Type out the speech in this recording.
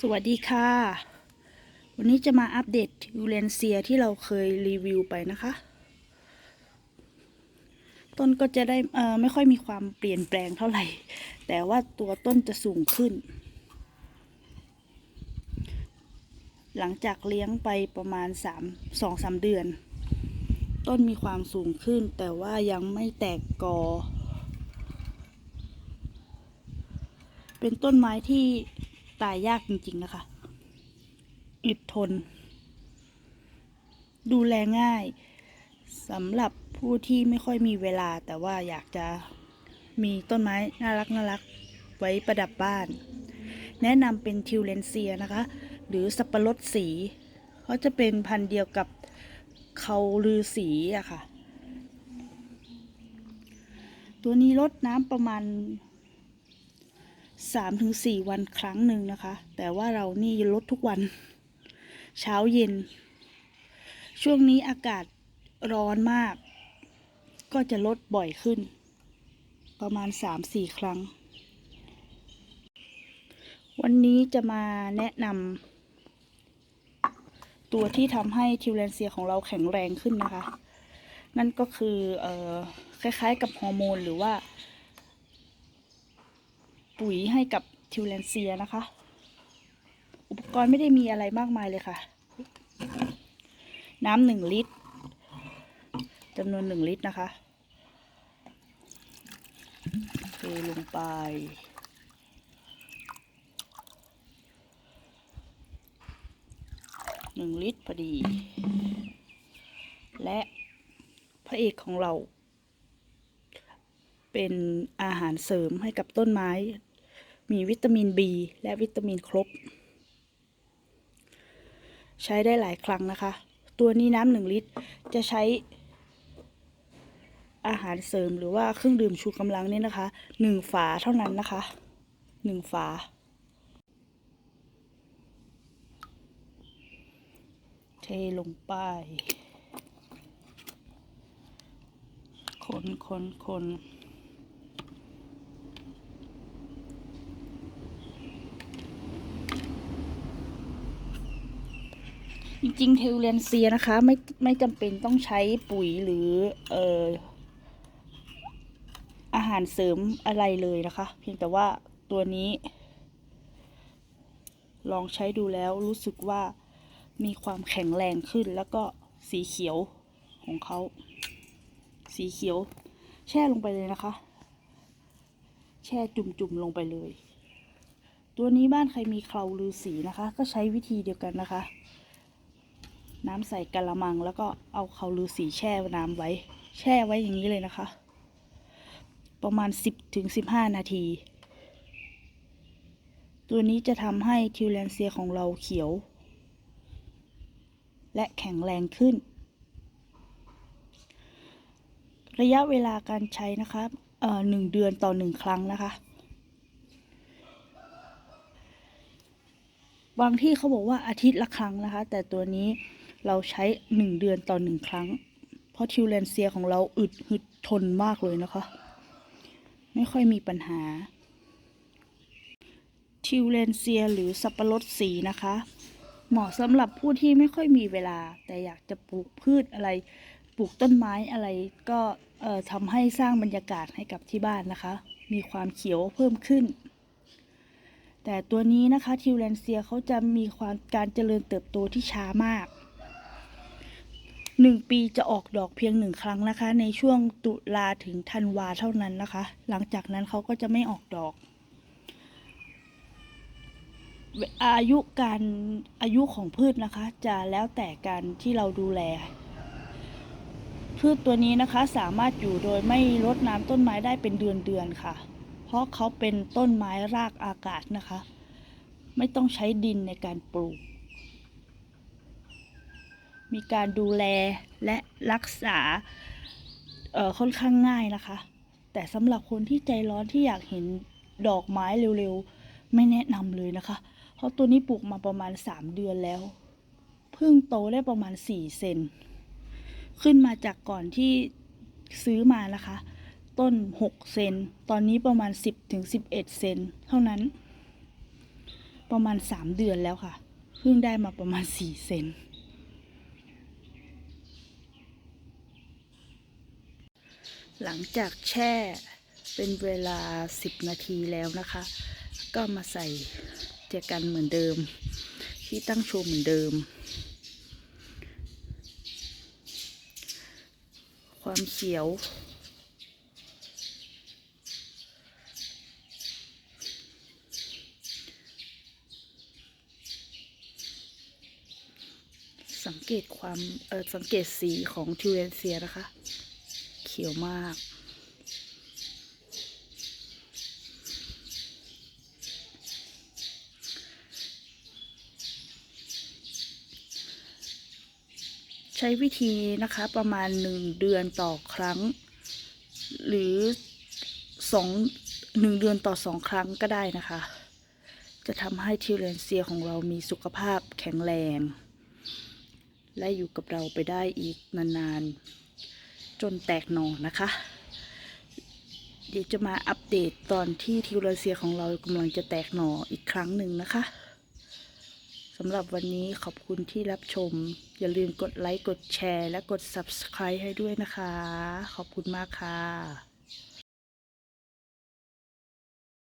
สวัสดีค่ะ วันนี้จะมาอัปเดตทิวเลนเซียที่เราเคยรีวิวไปนะคะ ต้นก็จะได้เอ่อไม่ค่อยมีความเปลี่ยนแปลงเท่าไหร่ แต่ว่าตัวต้นจะสูงขึ้น หลังจากเลี้ยงไปประมาณ3 2 3เดือน ต้นมีความสูงขึ้น แต่ว่ายังไม่แตกกอ เป็นต้นไม้ที่ ตายยากจริงๆนะคะอึดทน ดูแลง่ายสำหรับผู้ที่ไม่ค่อยมีเวลา แต่ว่าอยากจะมีต้นไม้น่ารักน่ารักไว้ประดับบ้าน แนะนำเป็นทิวเลนเซียนะคะ หรือสับปะรดสีเขาจะเป็นพันธุ์เดียวกับเขาลือสีอะค่ะ ตัวนี้ลดน้ำประมาณ สามถึงสี่วันครั้งหนึ่งนะคะ แต่ว่าเรานี่ลดทุกวัน เช้าเย็น ช่วงนี้อากาศร้อนมาก ก็จะลดบ่อยขึ้น ประมาณสามสี่ครั้ง วันนี้จะมาแนะนำตัวที่ทำให้ทิวเลนเซียของเราแข็งแรงขึ้นนะคะ นั่นก็คือออคล้ายๆกับฮอร์โมนหรือว่า ปุ๋ยให้กับทิวเลนเซียนะคะ อุปกรณ์ไม่ได้มีอะไรมากมายเลยค่ะ น้ำหนึ่งลิตรจำนวนหนึ่งลิตรนะคะเทลงไป หนึ่งลิตรพอดี และพระเอกของเรา เป็นอาหารเสริมให้กับต้นไม้ มีวิตามิน B และวิตามินครบ ใช้ได้หลายครั้งนะคะ ตัวนี้น้ำหนึ่งลิตร จะใช้อาหารเสริมหรือว่าเครื่องดื่มชูกำลังนี่นะคะหนึ่งฝาเท่านั้นนะคะหนึ่งฝา เทลงไป คนคนคน จริงๆเทวเลนเซียนะคะ ไม่ไม่จำเป็นต้องใช้ปุ๋ยหรือเอ่ออาหารเสริมอะไรเลยนะคะ เพียงแต่ว่าตัวนี้ ลองใช้ดูแล้วรู้สึกว่ามีความแข็งแรงขึ้นแล้วก็สีเขียวของเขา สีเขียว แช่ลงไปเลยนะคะ แช่จุ่มๆลงไปเลย ตัวนี้บ้านใครมีเคราลือสีนะคะ ก็ใช้วิธีเดียวกันนะคะ น้ำใส่กะละมัง แล้วก็เอาเคราลือสีแช่น้ำไว้ แช่ไว้อย่างนี้เลยนะคะ ประมาณ 10ถึง15 นาที ตัวนี้จะทำให้ทิวเลนเซียของเราเขียว และแข็งแรงขึ้น ระยะเวลาการใช้นะคะเอ่อหนึ่งเดือนต่อหนึ่งครั้งนะคะบางที่เขาบอกว่าอาทิตย์ละครั้งนะคะ แต่ตัวนี้ เราใช้หนึ่งเดือนต่อหนึ่งครั้ง เพราะทิวเลนเซียของเราอึดหึดทนมากเลยนะคะ ไม่ค่อยมีปัญหา ทิวเลนเซียหรือสับปะรดสีนะคะ เหมาะสำหรับผู้ที่ไม่ค่อยมีเวลา แต่อยากจะปลูกพืชอะไร ปลูกต้นไม้อะไรก็ทำให้สร้างบรรยากาศให้กับที่บ้านนะคะ มีความเขียวเพิ่มขึ้นแต่ตัวนี้นะคะทิวเลนเซียเขาจะมีความการเจริญเติบโตที่ช้ามาก หนึ่งปีจะออกดอกเพียงหนึ่งครั้งนะคะ ในช่วงตุลาถึงธันวาเท่านั้นนะคะ หลังจากนั้นเขาก็จะไม่ออกดอก อายุการอายุของพืชนะคะ จะแล้วแต่การที่เราดูแล พืชตัวนี้นะคะสามารถอยู่โดยไม่รดน้ำต้นไม้ได้เป็นเดือนๆค่ะ เพราะเขาเป็นต้นไม้รากอากาศนะคะ ไม่ต้องใช้ดินในการปลูก มีการดูแลและรักษาค่อนข้างง่ายนะคะ แต่สำหรับคนที่ใจร้อนที่อยากเห็นดอกไม้เร็วๆ ไม่แนะนำเลยนะคะ เพราะตัวนี้ปลูกมาประมาณ 3 เดือนแล้ว เพิ่งโตได้ประมาณ 4 เซน ขึ้นมาจากก่อนที่ซื้อมานะคะ ต้น 6 เซน ตอนนี้ประมาณ 10ถึงเซนเท่านั้น ประมาณสามเดือนแล้วค่ะ เพิ่งได้มาประมาณสี่เซน หลังจากแช่เป็นเวลา 10 นาทีแล้วนะคะ ก็มาใส่เจกันเหมือนเดิม ที่ตั้งโชว์เหมือนเดิม ความเขียวสังเกตความเออสังเกตสีของทิวเรนเซียนะคะ ขียวมาก ใช้วิธีนะคะประมาณหนึ่งเดือนต่อครั้ง หรือสองหนึ่งเดือนต่อสองครั้งก็ได้นะคะ จะทำให้ทิวเรนเซียของเรามีสุขภาพแข็งแรง และอยู่กับเราไปได้อีกนานๆ จนแตกหน่อนะคะ เดี๋ยวจะมาอัปเดตตอนที่ทิวราเซียของเรากำลังจะแตกหน่ออีกครั้งหนึ่งนะคะสำหรับวันนี้ขอบคุณที่รับชม อย่าลืมกดไลค์ กดแชร์ และกด Subscribe ให้ด้วยนะคะ ขอบคุณมากค่ะ